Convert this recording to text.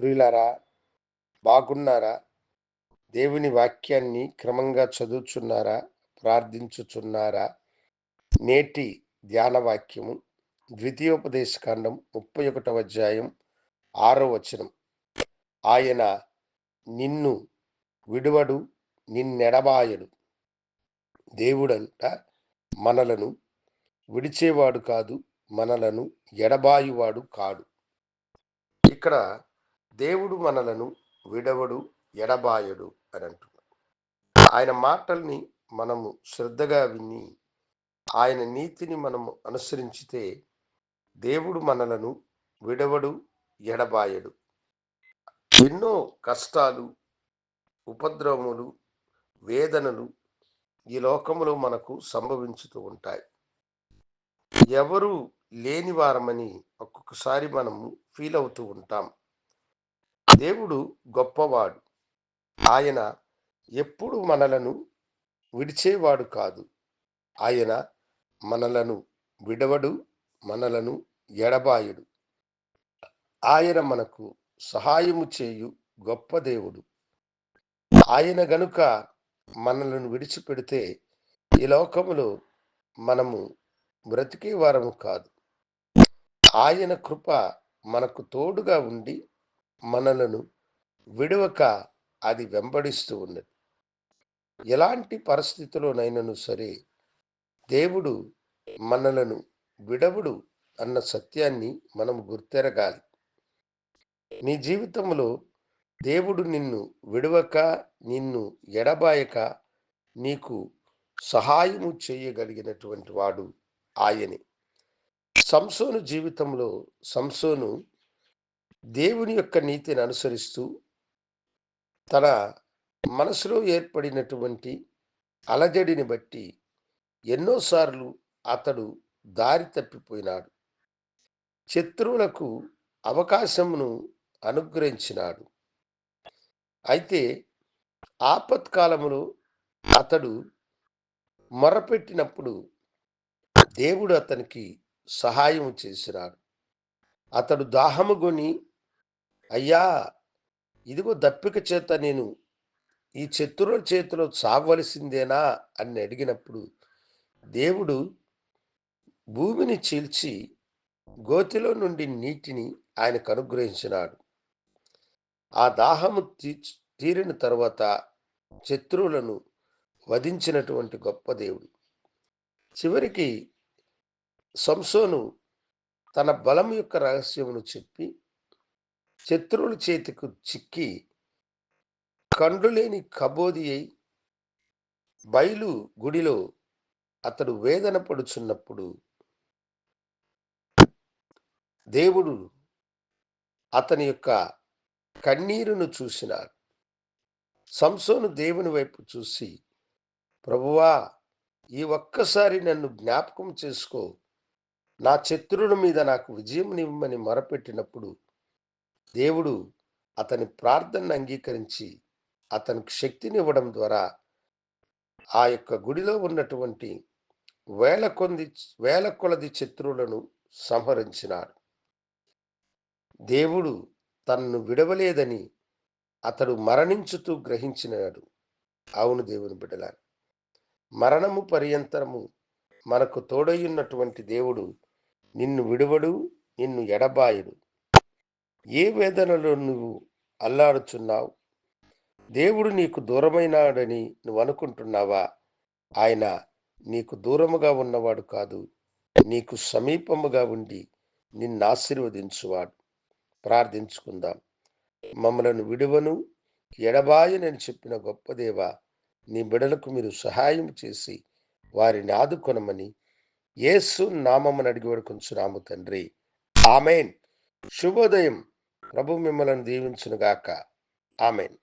ప్రియులారా బాగున్నారా? దేవుని వాక్యాన్ని క్రమంగా చదువుచున్నారా? ప్రార్థించుచున్నారా? నేటి ధ్యాన వాక్యము ద్వితీయోపదేశకాండం ముప్పై ఒకటవ అధ్యాయం ఆరో వచనం. ఆయన నిన్ను విడువడు నిన్నెడబాయడు. దేవుడంట మనలను విడిచేవాడు కాదు మనలను ఎడబాయువాడు కాడు. ఇక్కడ దేవుడు మనలను విడవడు ఎడబాయడు అని అంటున్నాడు. ఆయన మాటల్ని మనము శ్రద్ధగా విని ఆయన నీతిని మనము అనుసరించితే దేవుడు మనలను విడవడు ఎడబాయడు. ఎన్నో కష్టాలు ఉపద్రవములు వేదనలు ఈ లోకములో మనకు సంభవించుతూ ఉంటాయి. ఎవరు లేని వారమని ఒక్కొక్కసారి మనము ఫీల్ అవుతూ ఉంటాం. దేవుడు గొప్పవాడు. ఆయన ఎప్పుడు మనలను విడిచేవాడు కాదు. ఆయన మనలను విడవడు మనలను ఎడబాయుడు. ఆయన మనకు సహాయము చేయు గొప్ప దేవుడు. ఆయన గనుక మనలను విడిచిపెడితే ఈ లోకములో మనము బ్రతికే వారము కాదు. ఆయన కృప మనకు తోడుగా ఉండి మనలను విడవక అది వెంబడిస్తూ ఉన్నది. ఎలాంటి పరిస్థితిలోనైనాను సరే దేవుడు మనలను విడవుడు అన్న సత్యాన్ని మనం గుర్తెరగాలి. నీ జీవితంలో దేవుడు నిన్ను విడవక నిన్ను ఎడబాయక నీకు సహాయము చేయగలిగినటువంటి వాడు ఆయనే. సంసోను జీవితంలో సంసోను దేవుని యొక్క నీతిని అనుసరిస్తూ తన మనసులో ఏర్పడినటువంటి అలజడిని బట్టి ఎన్నోసార్లు అతడు దారి తప్పిపోయినాడు. శత్రువులకు అవకాశమును అనుగ్రహించినాడు. అయితే ఆపత్కాలములో అతడు మొరపెట్టినప్పుడు దేవుడు అతనికి సహాయం చేసినాడు. అతడు దాహము కొని అయ్యా! ఇదిగో దప్పిక చేత నేను ఈ శత్రువుల చేతిలో చావలసిందేనా అని అడిగినప్పుడు దేవుడు భూమిని చీల్చి గోతిలో నుండి నీటిని ఆయనకు అనుగ్రహించినాడు. ఆ దాహము తీ తీరిన తర్వాత శత్రువులను వధించినటువంటి గొప్ప దేవుడు. చివరికి సంసోను తన బలం యొక్క రహస్యమును చెప్పి శత్రువుల చేతికి చిక్కి కండ్లు లేని కబోది అయి బయలు గుడిలో అతడు వేదన పడుచున్నప్పుడు దేవుడు అతని యొక్క కన్నీరును చూసినాడు. సంసోను దేవుని వైపు చూసి ప్రభువా ఈ ఒక్కసారి నన్ను జ్ఞాపకం చేసుకో. నా శత్రువుల మీద నాకు విజయం ఇవ్వమని మొరపెట్టినప్పుడు దేవుడు అతని ప్రార్థనను అంగీకరించి అతనికి శక్తినివ్వడం ద్వారా ఆ యొక్క గుడిలో ఉన్నటువంటి వేల కొంది వేల కొలది శత్రువులను సంహరించినాడు. దేవుడు తనను విడవలేదని అతడు మరణించుతూ గ్రహించినాడు. అవును దేవుని బిడలారు మరణము పర్యంతరము మనకు తోడయ్యున్నటువంటి దేవుడు నిన్ను విడువడు నిన్ను ఎడబాయుడు. ఏ వేదనలో నువ్వు అల్లాడుచున్నావు? దేవుడు నీకు దూరమైనాడని నువ్వు అనుకుంటున్నావా? ఆయన నీకు దూరముగా ఉన్నవాడు కాదు. నీకు సమీపముగా ఉండి నిన్ను ఆశీర్వదించువాడు. ప్రార్థించుకుందాం. మమ్మలను విడువను ఎడబాయనని చెప్పిన గొప్ప దేవ నీ బిడలకు మీరు సహాయం చేసి వారిని ఆదుకొనమని యేసు నామమ్మని అడిగి వేడుకొంచున్నాము తండ్రి. ఆమెన్. శుభోదయం. ప్రభు మిమ్మల్ని దీవించునుగాక. ఆమెన్.